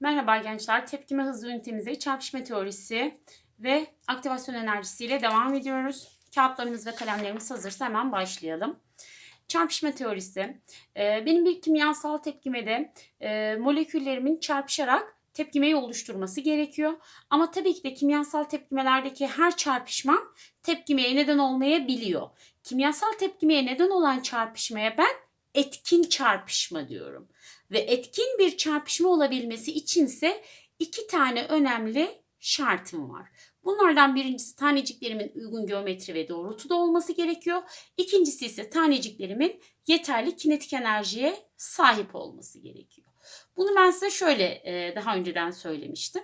Merhaba gençler. Tepkime hızı ünitemize çarpışma teorisi ve aktivasyon enerjisiyle devam ediyoruz. Kağıtlarımız ve kalemlerimiz hazırsa hemen başlayalım. Çarpışma teorisi. e, Benim bir kimyasal tepkimede e, moleküllerimin çarpışarak tepkimeyi oluşturması gerekiyor. Ama tabii ki de kimyasal tepkimelerdeki her çarpışma tepkimeye neden olmayabiliyor. Kimyasal tepkimeye neden olan çarpışmaya ben etkin çarpışma diyorum ve etkin bir çarpışma olabilmesi içinse iki tane önemli şartım var. Bunlardan birincisi taneciklerimin uygun geometri ve doğrultuda olması gerekiyor. İkincisi ise taneciklerimin yeterli kinetik enerjiye sahip olması gerekiyor. Bunu ben size şöyle e, daha önceden söylemiştim.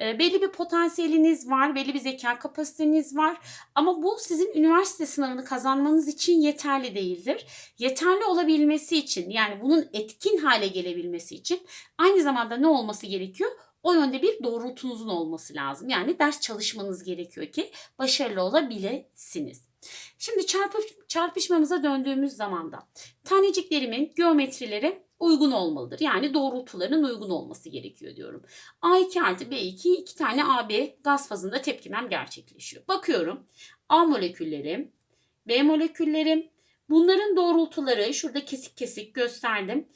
E, belli bir potansiyeliniz var, belli bir zeka kapasiteniz var ama bu sizin üniversite sınavını kazanmanız için yeterli değildir. Yeterli olabilmesi için yani bunun etkin hale gelebilmesi için aynı zamanda ne olması gerekiyor? O yönde bir doğrultunuzun olması lazım. Yani ders çalışmanız gerekiyor ki başarılı olabilirsiniz. Şimdi çarpış, çarpışmamıza döndüğümüz zaman da taneciklerimin geometrileri uygun olmalıdır. Yani doğrultuların uygun olması gerekiyor diyorum. A2 artı B2 iki tane AB gaz fazında tepkimem gerçekleşiyor. Bakıyorum A moleküllerim, B moleküllerim. Bunların doğrultuları şurada kesik kesik gösterdim.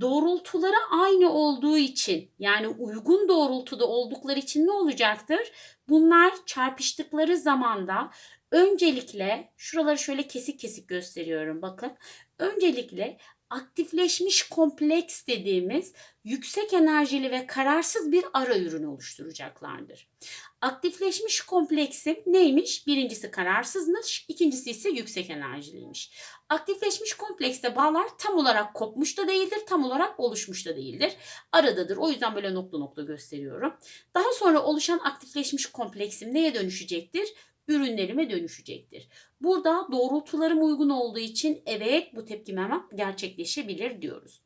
Doğrultuları aynı olduğu için yani uygun doğrultuda oldukları için ne olacaktır? Bunlar çarpıştıkları zamanda öncelikle şuraları şöyle kesik kesik gösteriyorum bakın. Öncelikle aktifleşmiş kompleks dediğimiz yüksek enerjili ve kararsız bir ara ürün oluşturacaklardır. Aktifleşmiş kompleksim neymiş? Birincisi kararsızmış, ikincisi ise yüksek enerjiliymiş. Aktifleşmiş komplekste bağlar tam olarak kopmuş da değildir, tam olarak oluşmuş da değildir. Aradadır. O yüzden böyle nokta nokta gösteriyorum. Daha sonra oluşan aktifleşmiş kompleksim neye dönüşecektir? Ürünlerime dönüşecektir. Burada doğrultularım uygun olduğu için evet bu tepkimem gerçekleşebilir diyoruz.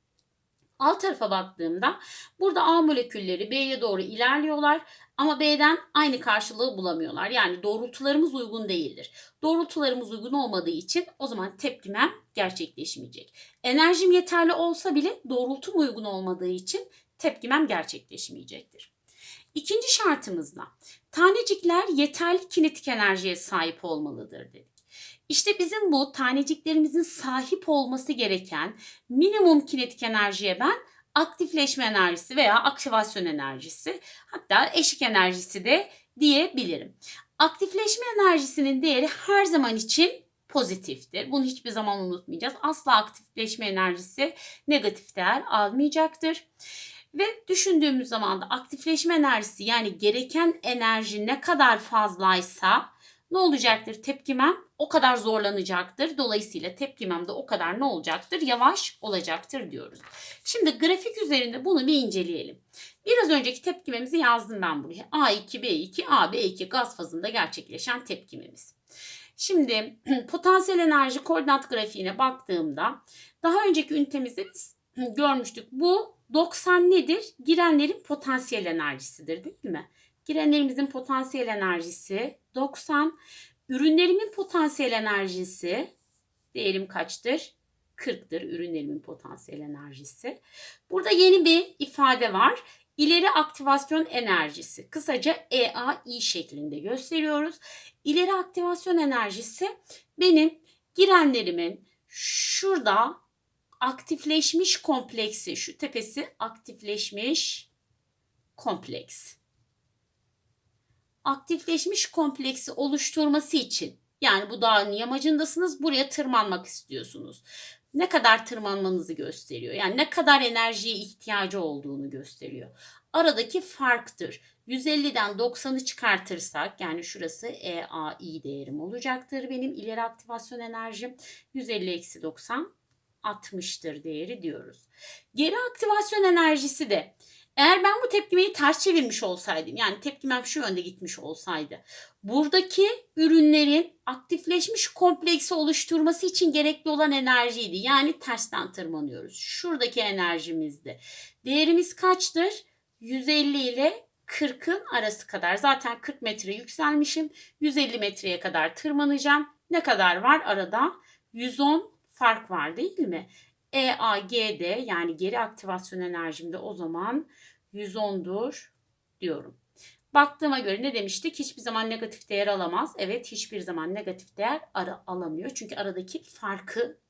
Alt tarafa baktığımda burada A molekülleri B'ye doğru ilerliyorlar ama B'den aynı karşılığı bulamıyorlar. Yani doğrultularımız uygun değildir. Doğrultularımız uygun olmadığı için o zaman tepkimem gerçekleşmeyecek. Enerjim yeterli olsa bile doğrultum uygun olmadığı için tepkimem gerçekleşmeyecektir. İkinci şartımızda tanecikler yeterli kinetik enerjiye sahip olmalıdır dedik. İşte bizim bu taneciklerimizin sahip olması gereken minimum kinetik enerjiye ben aktifleşme enerjisi veya aktivasyon enerjisi hatta eşik enerjisi de diyebilirim. Aktifleşme enerjisinin değeri her zaman için pozitiftir. Bunu hiçbir zaman unutmayacağız. Asla aktifleşme enerjisi negatif değer almayacaktır. Ve düşündüğümüz zaman da aktifleşme enerjisi yani gereken enerji ne kadar fazlaysa ne olacaktır? Tepkimem o kadar zorlanacaktır. Dolayısıyla tepkimem de o kadar ne olacaktır? Yavaş olacaktır diyoruz. Şimdi grafik üzerinde bunu bir inceleyelim. Biraz önceki tepkimemizi yazdım ben buraya. A2, B2, A, B2 gaz fazında gerçekleşen tepkimemiz. Şimdi potansiyel enerji koordinat grafiğine baktığımda daha önceki ünitemizde biz görmüştük. Bu 90 nedir? Girenlerin potansiyel enerjisidir değil mi? Girenlerimizin potansiyel enerjisi 90. Ürünlerimin potansiyel enerjisi değerim kaçtır? 40'tır ürünlerimin potansiyel enerjisi. Burada yeni bir ifade var. İleri aktivasyon enerjisi. Kısaca EAI şeklinde gösteriyoruz. İleri aktivasyon enerjisi benim girenlerimin şurada aktifleşmiş kompleksi, şu tepesi aktifleşmiş kompleks. Aktifleşmiş kompleksi oluşturması için yani bu dağın yamacındasınız buraya tırmanmak istiyorsunuz. Ne kadar tırmanmanızı gösteriyor. Yani ne kadar enerjiye ihtiyacı olduğunu gösteriyor. Aradaki farktır. 150'den 90'ı çıkartırsak yani şurası EAI değerim olacaktır benim ileri aktivasyon enerjim. 150 eksi 90 60'tır değeri diyoruz. Geri aktivasyon enerjisi de eğer ben bu tepkimeyi ters çevirmiş olsaydım yani tepkimem şu yönde gitmiş olsaydı buradaki ürünlerin aktifleşmiş kompleksi oluşturması için gerekli olan enerjiydi. Yani tersten tırmanıyoruz. Şuradaki enerjimizdi. Değerimiz kaçtır? 150 ile 40'ın arası kadar. Zaten 40 metre yükselmişim. 150 metreye kadar tırmanacağım. Ne kadar var arada? 110 fark var değil mi? EAG'de yani geri aktivasyon enerjimde o zaman 110'dur diyorum. Baktığıma göre ne demiştik? Hiçbir zaman negatif değer alamaz. Evet hiçbir zaman negatif değer ara alamıyor. Çünkü aradaki farkı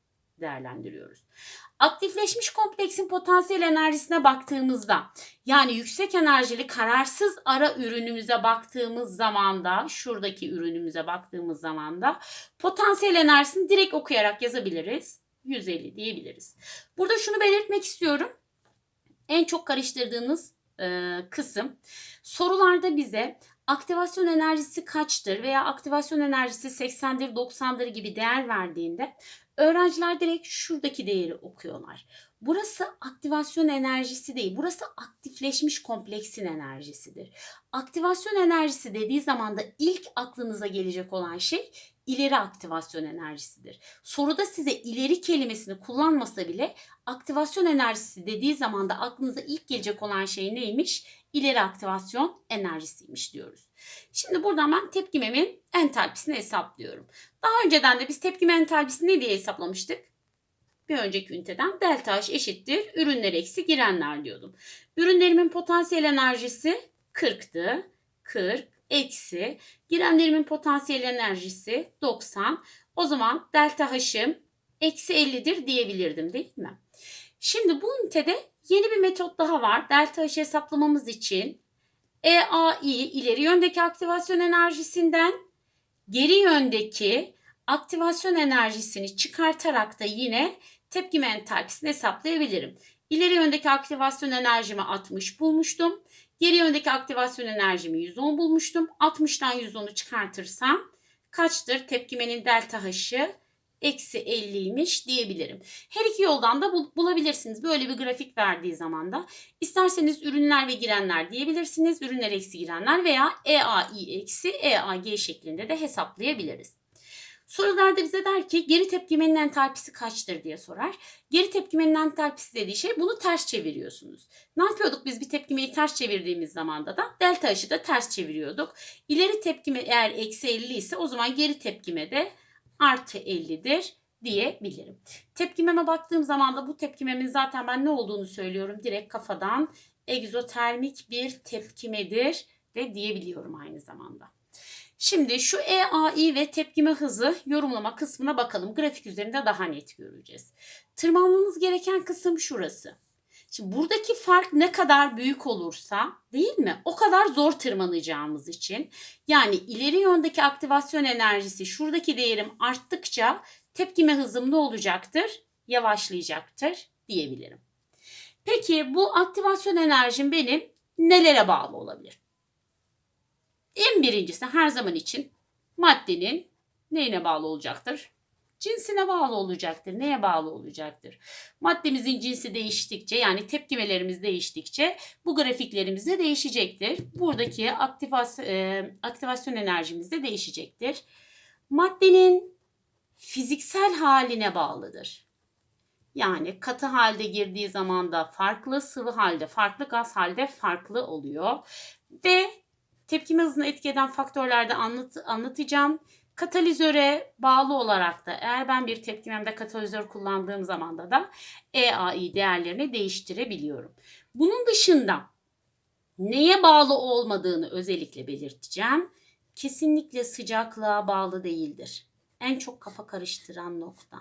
değerlendiriyoruz. Aktifleşmiş kompleksin potansiyel enerjisine baktığımızda yani yüksek enerjili kararsız ara ürünümüze baktığımız zaman da şuradaki ürünümüze baktığımız zaman da potansiyel enerjisini direkt okuyarak yazabiliriz. 150 diyebiliriz. Burada şunu belirtmek istiyorum. En çok karıştırdığınız e, kısım sorularda bize aktivasyon enerjisi kaçtır veya aktivasyon enerjisi 80'dir 90'dır gibi değer verdiğinde öğrenciler direkt şuradaki değeri okuyorlar. Burası aktivasyon enerjisi değil. Burası aktifleşmiş kompleksin enerjisidir. Aktivasyon enerjisi dediği zaman da ilk aklınıza gelecek olan şey ileri aktivasyon enerjisidir. Soruda size ileri kelimesini kullanmasa bile aktivasyon enerjisi dediği zaman da aklınıza ilk gelecek olan şey neymiş? İleri aktivasyon enerjisiymiş diyoruz. Şimdi buradan ben tepkimemin entalpisini hesaplıyorum. Daha önceden de biz tepkime entalpisini ne diye hesaplamıştık? Bir önceki üniteden delta H eşittir ürünler eksi girenler diyordum. Ürünlerimin potansiyel enerjisi 40'tı. 40 eksi girenlerimin potansiyel enerjisi 90. O zaman delta H'ım eksi 50'dir diyebilirdim değil mi? Şimdi bu ünitede yeni bir metot daha var. Delta H hesaplamamız için EAI ileri yöndeki aktivasyon enerjisinden geri yöndeki aktivasyon enerjisini çıkartarak da yine tepkime entalpisini hesaplayabilirim. İleri yöndeki aktivasyon enerjimi 60 bulmuştum. Geri yöndeki aktivasyon enerjimi 110 bulmuştum. 60'tan 110'u çıkartırsam kaçtır? Tepkimenin delta H'ı eksi 50'ymiş diyebilirim. Her iki yoldan da bulabilirsiniz. Böyle bir grafik verdiği zaman da isterseniz ürünler ve girenler diyebilirsiniz. Ürünler eksi girenler veya EAI eksi EAG şeklinde de hesaplayabiliriz. Sorularda bize der ki geri tepkimenin entalpisi kaçtır diye sorar. Geri tepkimenin entalpisi dediği şey bunu ters çeviriyorsunuz. Ne yapıyorduk biz bir tepkimeyi ters çevirdiğimiz zamanda da delta H'ı da ters çeviriyorduk. İleri tepkime eğer eksi 50 ise o zaman geri tepkime de artı 50'dir diyebilirim. Tepkimeme baktığım zaman da bu tepkimemin zaten ben ne olduğunu söylüyorum. Direkt kafadan egzotermik bir tepkimedir de diyebiliyorum aynı zamanda. Şimdi şu EAI ve tepkime hızı yorumlama kısmına bakalım. Grafik üzerinde daha net göreceğiz. Tırmanmamız gereken kısım şurası. Şimdi buradaki fark ne kadar büyük olursa değil mi? O kadar zor tırmanacağımız için. Yani ileri yöndeki aktivasyon enerjisi şuradaki değerim arttıkça tepkime hızım ne olacaktır? Yavaşlayacaktır diyebilirim. Peki bu aktivasyon enerjim benim nelere bağlı olabilir? En birincisi her zaman için maddenin neyine bağlı olacaktır? Cinsine bağlı olacaktır. Neye bağlı olacaktır? Maddemizin cinsi değiştikçe yani tepkimelerimiz değiştikçe bu grafiklerimiz de değişecektir. Buradaki aktivasyon, e, aktivasyon enerjimiz de değişecektir. Maddenin fiziksel haline bağlıdır. Yani katı halde girdiği zaman da farklı, sıvı halde farklı, gaz halde farklı oluyor. Ve Tepkime hızını etki eden faktörlerde anlat, anlatacağım. Katalizöre bağlı olarak da eğer ben bir tepkimemde katalizör kullandığım zaman da da EAI değerlerini değiştirebiliyorum. Bunun dışında neye bağlı olmadığını özellikle belirteceğim. Kesinlikle sıcaklığa bağlı değildir. En çok kafa karıştıran nokta.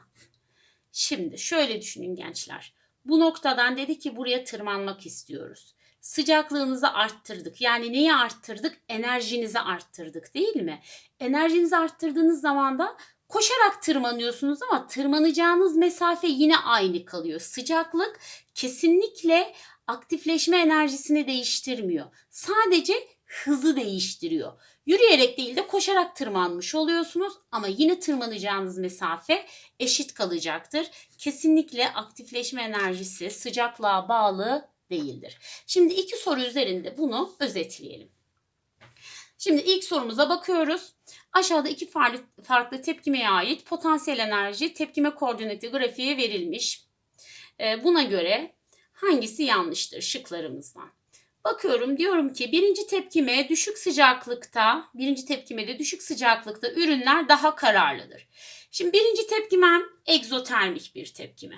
Şimdi şöyle düşünün gençler. Bu noktadan dedi ki buraya tırmanmak istiyoruz sıcaklığınızı arttırdık. Yani neyi arttırdık? Enerjinizi arttırdık değil mi? Enerjinizi arttırdığınız zaman da koşarak tırmanıyorsunuz ama tırmanacağınız mesafe yine aynı kalıyor. Sıcaklık kesinlikle aktifleşme enerjisini değiştirmiyor. Sadece hızı değiştiriyor. Yürüyerek değil de koşarak tırmanmış oluyorsunuz ama yine tırmanacağınız mesafe eşit kalacaktır. Kesinlikle aktifleşme enerjisi sıcaklığa bağlı değildir. Şimdi iki soru üzerinde bunu özetleyelim. Şimdi ilk sorumuza bakıyoruz. Aşağıda iki farklı, farklı tepkimeye ait potansiyel enerji tepkime koordinatı grafiği verilmiş. Ee, buna göre hangisi yanlıştır şıklarımızdan? Bakıyorum diyorum ki birinci tepkime düşük sıcaklıkta, birinci tepkimede düşük sıcaklıkta ürünler daha kararlıdır. Şimdi birinci tepkimem egzotermik bir tepkime.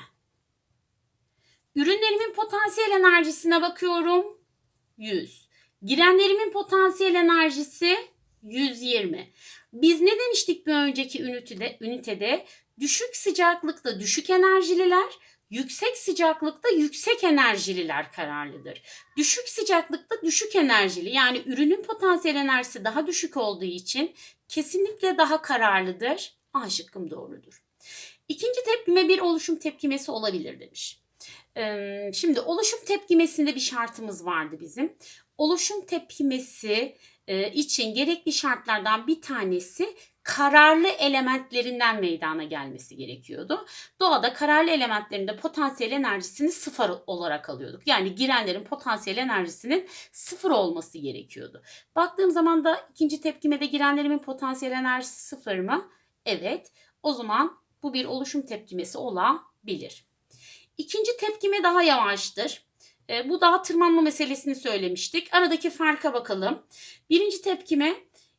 Ürünlerimin potansiyel enerjisine bakıyorum. 100. Girenlerimin potansiyel enerjisi 120. Biz ne demiştik bir önceki ünitede? ünitede? Düşük sıcaklıkta düşük enerjililer, yüksek sıcaklıkta yüksek enerjililer kararlıdır. Düşük sıcaklıkta düşük enerjili yani ürünün potansiyel enerjisi daha düşük olduğu için kesinlikle daha kararlıdır. A şıkkım doğrudur. İkinci tepkime bir oluşum tepkimesi olabilir demiş. Şimdi oluşum tepkimesinde bir şartımız vardı bizim. Oluşum tepkimesi için gerekli şartlardan bir tanesi kararlı elementlerinden meydana gelmesi gerekiyordu. Doğada kararlı elementlerinde potansiyel enerjisini sıfır olarak alıyorduk. Yani girenlerin potansiyel enerjisinin sıfır olması gerekiyordu. Baktığım zaman da ikinci tepkimede girenlerimin potansiyel enerjisi sıfır mı? Evet. O zaman bu bir oluşum tepkimesi olabilir. İkinci tepkime daha yavaştır. E, bu daha tırmanma meselesini söylemiştik. Aradaki farka bakalım. Birinci tepkime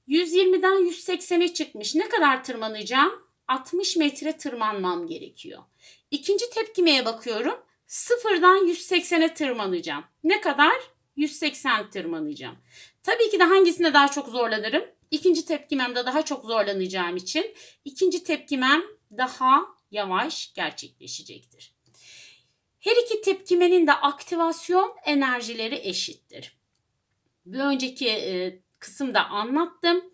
120'den 180'e çıkmış. Ne kadar tırmanacağım? 60 metre tırmanmam gerekiyor. İkinci tepkimeye bakıyorum. Sıfırdan 180'e tırmanacağım. Ne kadar? 180 tırmanacağım. Tabii ki de hangisinde daha çok zorlanırım? İkinci tepkimemde daha çok zorlanacağım için ikinci tepkimem daha yavaş gerçekleşecektir. Her iki tepkimenin de aktivasyon enerjileri eşittir. Bir önceki e, kısımda anlattım.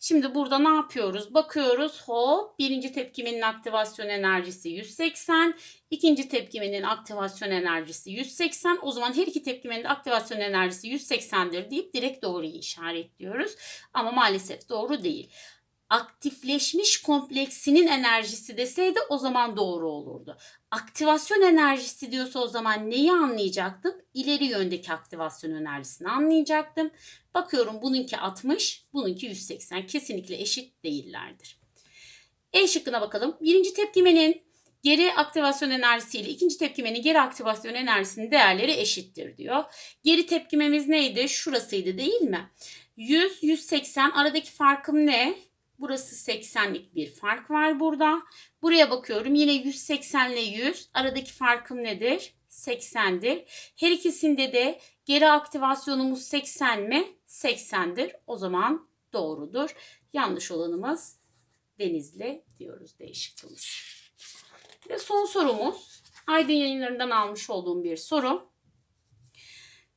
Şimdi burada ne yapıyoruz? Bakıyoruz hop birinci tepkimenin aktivasyon enerjisi 180. ikinci tepkimenin aktivasyon enerjisi 180. O zaman her iki tepkimenin de aktivasyon enerjisi 180'dir deyip direkt doğruyu işaretliyoruz. Ama maalesef doğru değil aktifleşmiş kompleksinin enerjisi deseydi o zaman doğru olurdu. Aktivasyon enerjisi diyorsa o zaman neyi anlayacaktım? İleri yöndeki aktivasyon enerjisini anlayacaktım. Bakıyorum bununki 60, bununki 180. Kesinlikle eşit değillerdir. E şıkkına bakalım. Birinci tepkimenin geri aktivasyon enerjisi ile ikinci tepkimenin geri aktivasyon enerjisinin değerleri eşittir diyor. Geri tepkimemiz neydi? Şurasıydı değil mi? 100, 180 aradaki farkım ne? Burası 80'lik bir fark var burada. Buraya bakıyorum yine 180 ile 100 aradaki farkım nedir? 80'dir. Her ikisinde de geri aktivasyonumuz 80 mi? 80'dir. O zaman doğrudur. Yanlış olanımız Denizli diyoruz değişikliğimiz. Ve son sorumuz Aydın yayınlarından almış olduğum bir soru.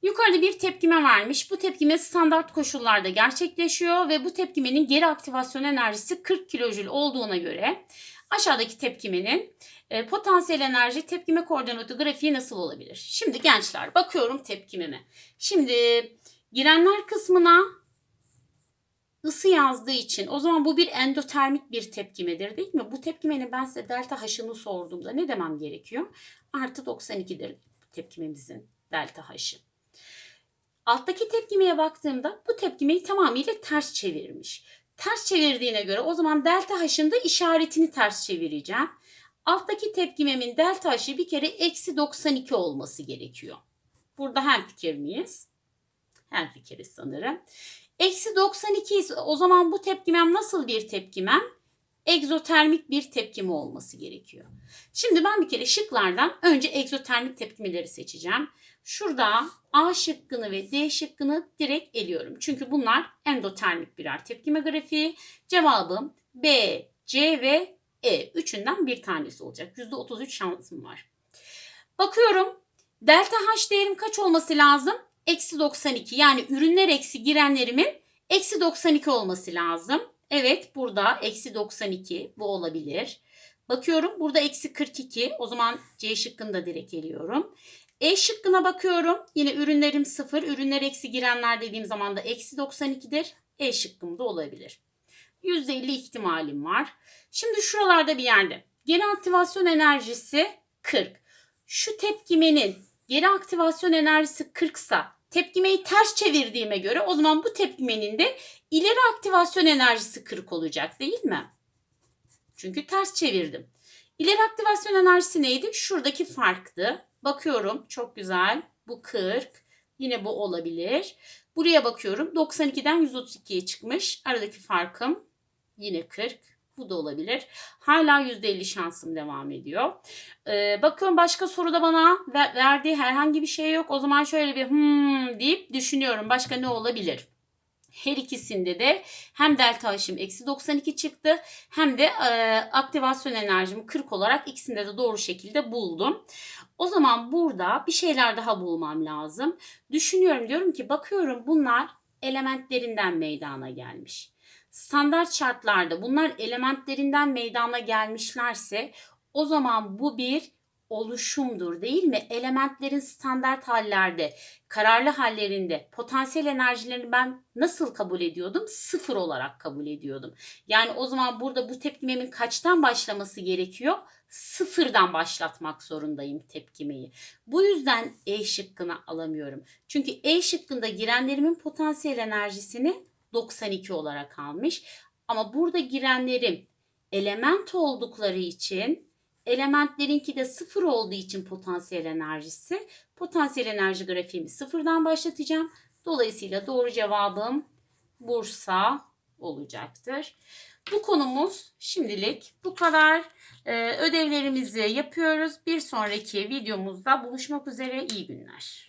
Yukarıda bir tepkime vermiş. Bu tepkime standart koşullarda gerçekleşiyor ve bu tepkimenin geri aktivasyon enerjisi 40 kilojül olduğuna göre aşağıdaki tepkimenin e, potansiyel enerji tepkime koordinatı grafiği nasıl olabilir? Şimdi gençler bakıyorum tepkimeme. Şimdi girenler kısmına ısı yazdığı için o zaman bu bir endotermik bir tepkimedir değil mi? Bu tepkimenin ben size delta H'ını sorduğumda ne demem gerekiyor? Artı 92'dir tepkimemizin delta H'ı. Alttaki tepkimeye baktığımda bu tepkimeyi tamamıyla ters çevirmiş. Ters çevirdiğine göre o zaman delta h'ın da işaretini ters çevireceğim. Alttaki tepkimemin delta h'ı bir kere eksi 92 olması gerekiyor. Burada hem fikir miyiz? Hem fikiriz sanırım. Eksi 92 ise o zaman bu tepkimem nasıl bir tepkimem? Egzotermik bir tepkime olması gerekiyor. Şimdi ben bir kere şıklardan önce egzotermik tepkimeleri seçeceğim. Şurada A şıkkını ve D şıkkını direkt eliyorum. Çünkü bunlar endotermik birer tepkime grafiği. Cevabım B, C ve E. Üçünden bir tanesi olacak. %33 şansım var. Bakıyorum. Delta H değerim kaç olması lazım? Eksi 92. Yani ürünler eksi girenlerimin eksi 92 olması lazım. Evet burada eksi 92 bu olabilir. Bakıyorum burada eksi 42 o zaman C şıkkını da direkt eliyorum. E şıkkına bakıyorum. Yine ürünlerim 0. Ürünler eksi girenler dediğim zaman da eksi 92'dir. E şıkkım da olabilir. %50 ihtimalim var. Şimdi şuralarda bir yerde. Geri aktivasyon enerjisi 40. Şu tepkimenin geri aktivasyon enerjisi 40 sa tepkimeyi ters çevirdiğime göre o zaman bu tepkimenin de ileri aktivasyon enerjisi 40 olacak değil mi? Çünkü ters çevirdim. İleri aktivasyon enerjisi neydi? Şuradaki farktı. Bakıyorum çok güzel. Bu 40. Yine bu olabilir. Buraya bakıyorum 92'den 132'ye çıkmış. Aradaki farkım yine 40. Bu da olabilir. Hala %50 şansım devam ediyor. Ee, bakıyorum başka soruda bana ver- verdiği herhangi bir şey yok. O zaman şöyle bir hmm deyip düşünüyorum. Başka ne olabilir? Her ikisinde de hem delta H'im eksi 92 çıktı hem de e, aktivasyon enerjim 40 olarak ikisinde de doğru şekilde buldum. O zaman burada bir şeyler daha bulmam lazım. Düşünüyorum diyorum ki bakıyorum bunlar elementlerinden meydana gelmiş. Standart şartlarda bunlar elementlerinden meydana gelmişlerse o zaman bu bir oluşumdur değil mi? Elementlerin standart hallerde, kararlı hallerinde potansiyel enerjilerini ben nasıl kabul ediyordum? Sıfır olarak kabul ediyordum. Yani o zaman burada bu tepkimemin kaçtan başlaması gerekiyor? Sıfırdan başlatmak zorundayım tepkimeyi. Bu yüzden E şıkkını alamıyorum. Çünkü E şıkkında girenlerimin potansiyel enerjisini 92 olarak almış. Ama burada girenlerim element oldukları için elementlerinki de sıfır olduğu için potansiyel enerjisi potansiyel enerji grafiğimi sıfırdan başlatacağım. Dolayısıyla doğru cevabım Bursa olacaktır. Bu konumuz şimdilik bu kadar. Ee, ödevlerimizi yapıyoruz. Bir sonraki videomuzda buluşmak üzere. İyi günler.